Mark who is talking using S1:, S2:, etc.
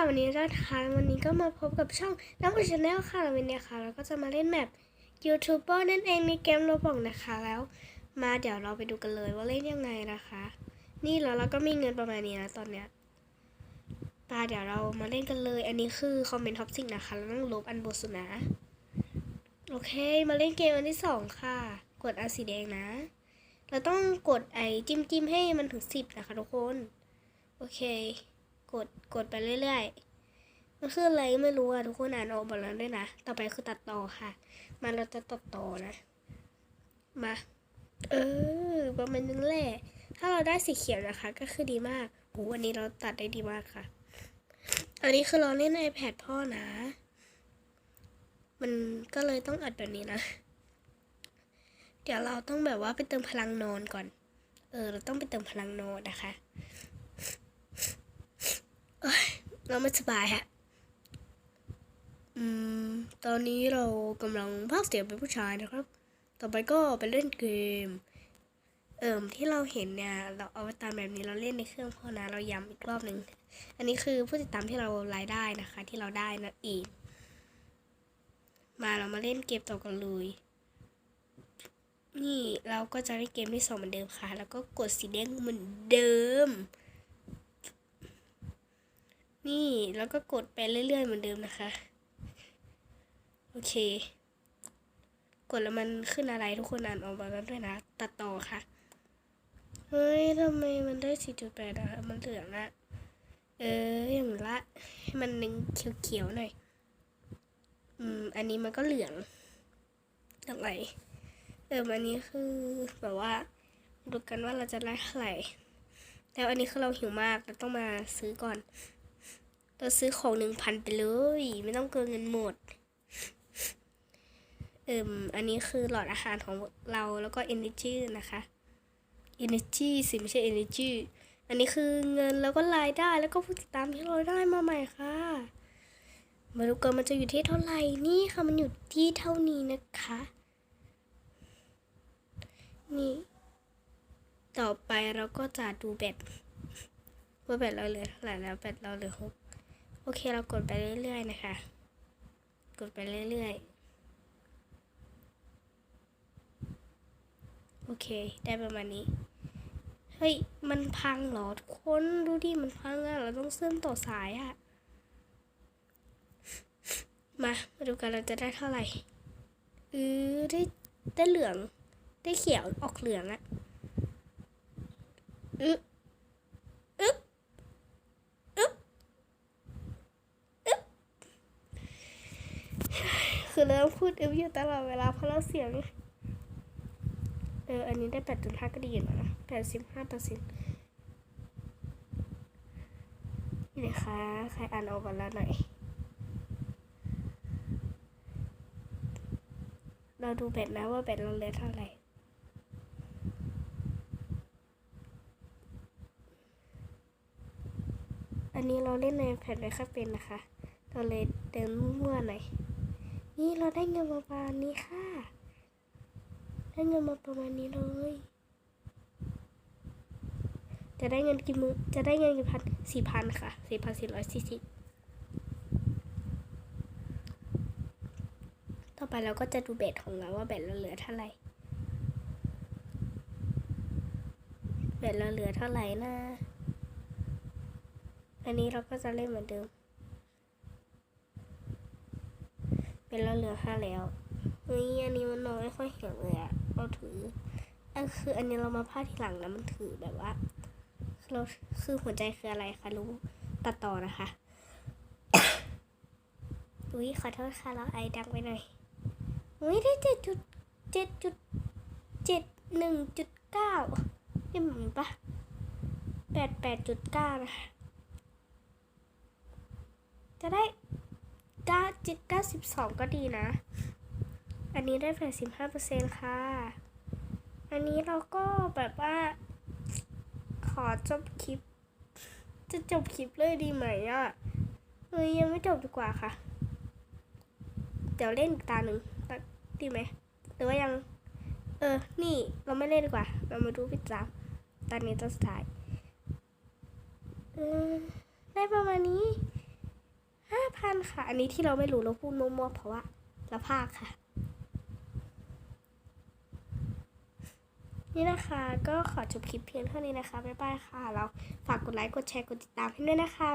S1: ค่ะวันนี้เราทานวันนี้ก็มาพบกับช่องน้ำอุ่นชาแนลค่ะวันนี้ค่ะเราก็จะมาเล่นแมปยูทูบเบอร์นั่นเองในเกมโรบอกนะคะแล้ว มาเดี๋ยวเราไปดูกันเลยว่าเล่นยังไงนะคะ นี่แล้วเราก็มีเงินประมาณนี้นะตอนเนี้ยตาเดี๋ยวเรามาเล่นกันเลย อันนี้คือคอมเมนต์ท็อปสิ่งนะคะเราต้องลบอันบนสุดนะโอเค มาเล่นเกมอันที่สองค่ะ กดอันสีแดงนะ เราต้องกดไอจิ้มจิ้มให้มันถึงสิบนะคะทุกคน โอเค กดกดไปเรื่อยๆมันคืออะไรไม่รู้อะทุกคนอ่านออกหมดแล้วด้วยนะ ต่อไปคือตัดต่อค่ะ มาเราจะตัดต่อนะ มา เออประมาณนั้นแหละถ้าเราได้สีเขียวนะคะ ก็คือดีมากโอ้วันนี้เราตัดได้ดีมากค่ะ อันนี้คือเราเล่น iPad พ่อนะ มันก็เลยต้องอัดแบบนี้นะ เดี๋ยวเราต้องแบบว่าไปเติมพลังนอนก่อน เออ เราต้องไปเติมพลังนอนนะคะ เอ้ย เราไม่สบายฮะ อืม ตอนนี้เรากำลังพากเสียงเป็นผู้ชายนะครับ ต่อไปก็ไปเล่นเกม เอิ่มที่เราเห็นเนี่ย เราเอาไปตามแบบนี้เราเล่นในเครื่องพ่อนะเราย้ำอีกรอบหนึ่ง อันนี้คือผู้ติดตามที่เรารายได้นะคะ ที่เราได้นั่นเองมาเรามาเล่นเกมต่อกันเลย นี่เราก็จะเล่นเกมที่สองเหมือนเดิมค่ะ แล้วก็กดสีแดงเหมือนเดิม นี่แล้วก็กดไปเรื่อยๆเหมือนเดิมนะคะ โอเค กดแล้วมันขึ้นอะไรทุกคนอ่านออกมาแล้วด้วยนะ ตัดต่อค่ะ เฮ้ยทำไมมันได้ 4.8อะมันเหลืองอะเอออย่างละให้มันนึงเขียวๆหน่อยอืมอันนี้มันก็เหลืองอย่างไรเอออันนี้คือแบบว่าดูกันว่าเราจะได้เท่าไหร่แล้วอันนี้คือเราหิวมากเราต้องมาซื้อก่อน เราซื้อของหนึ่งพันไปเลย ไม่ต้องเกินเงินหมด เอิมอันนี้คือหลอดอาหารของเราแล้วก็ energy นะคะ energy สิไม่ใช่ energy อันนี้คือเงินแล้วก็รายได้แล้วก็ผู้ติดตามที่เราได้มาใหม่ค่ะมาดูกันมันจะอยู่ที่เท่าไหร่นี่ค่ะมันอยู่ที่เท่านี้นะคะ นี่ ต่อไปเราก็จะดูแบตว่าแบตเราเหลือเท่าไหร่แล้วแบตเราเหลือหก โอเคเรากดไปเรื่อยๆนะคะ กดไปเรื่อยๆ โอเค ได้ประมาณนี้ เฮ้ย มันพังเหรอทุกคนดูดิมันพังอะเราต้องเชื่อมต่อสายอะมา มาดูกันเราจะได้เท่าไหร่เออได้ได้เหลือง ได้เขียวออกเหลืองอะอึ๊บอึ๊บ คือเราต้องพูดเอึบอยู่ตลอดเวลาเพราะเราเสียง เออ อันนี้ได้แปดจุดห้าก็ดีนะแปดสิบห้าเปอร์เซ็นต์นี่นะคะ ใครอ่านออกกันแล้วหน่อย เราดูแบตนะว่าแบตเราเหลือเท่าไหร่อันนี้เราเล่นในแผ่นไว้ค่อยเป็นนะคะ เราเลยเดินมั่วหน่อย นี่เราได้เงินมาประมาณนี้ค่ะ ได้เงินมาประมาณนี้เลย จะได้เงินกี่มือจะได้เงินกี่พันสี่พันค่ะสี่พันสี่ร้อยสี่สิบต่อไปเราก็จะดูเบตของเราว่าเบตเราเหลือเท่าไหร่เบตเราเหลือเท่าไหร่นะ อันนี้เราก็จะเล่นเหมือนเดิม เป็นเราเหลือห้าแล้วเฮ้ยอันนี้มันน้อยไม่ค่อยเห็นเลยอะเราถืออันคืออันนี้เรามาพาดทีหลังนะมันถือแบบว่าเราคือหัวใจคืออะไรคะรู้ตัดต่อนะคะอุ้ยขอโทษค่ะเราไอดังไปหน่อยอุ้ยได้เจ็ดจุดเจ็ดจุดเจ็ดหนึ่งจุดเก้าเห็นปะแปดแปดจุดเก้านะจะได้ เก้าจิตเก้าสิบสองก็ดีนะ อันนี้ได้แปดสิบห้าเปอร์เซ็นค่ะ อันนี้เราก็แบบว่า ขอจบคลิป จะจบคลิปเลยดีไหมอะเฮ้ยยังไม่จบดีกว่าค่ะ เดี๋ยวเล่นตาหนึ่งดีไหมหรือว่ายัง เออ นี่เราไม่เล่นดีกว่า เรามาดูพี่จามตอนนี้ตอนสุดท้าย เออได้ประมาณนี้ ห้าพันค่ะ อันนี้ที่เราไม่รู้เราพูดมั่วๆเพราะว่าเราภาคค่ะ นี่นะคะก็ขอจบคลิปเพียงเท่านี้นะคะ บ๊ายบายค่ะ เราฝากกดไลค์ กดแชร์ กดติดตามให้ด้วยนะคะ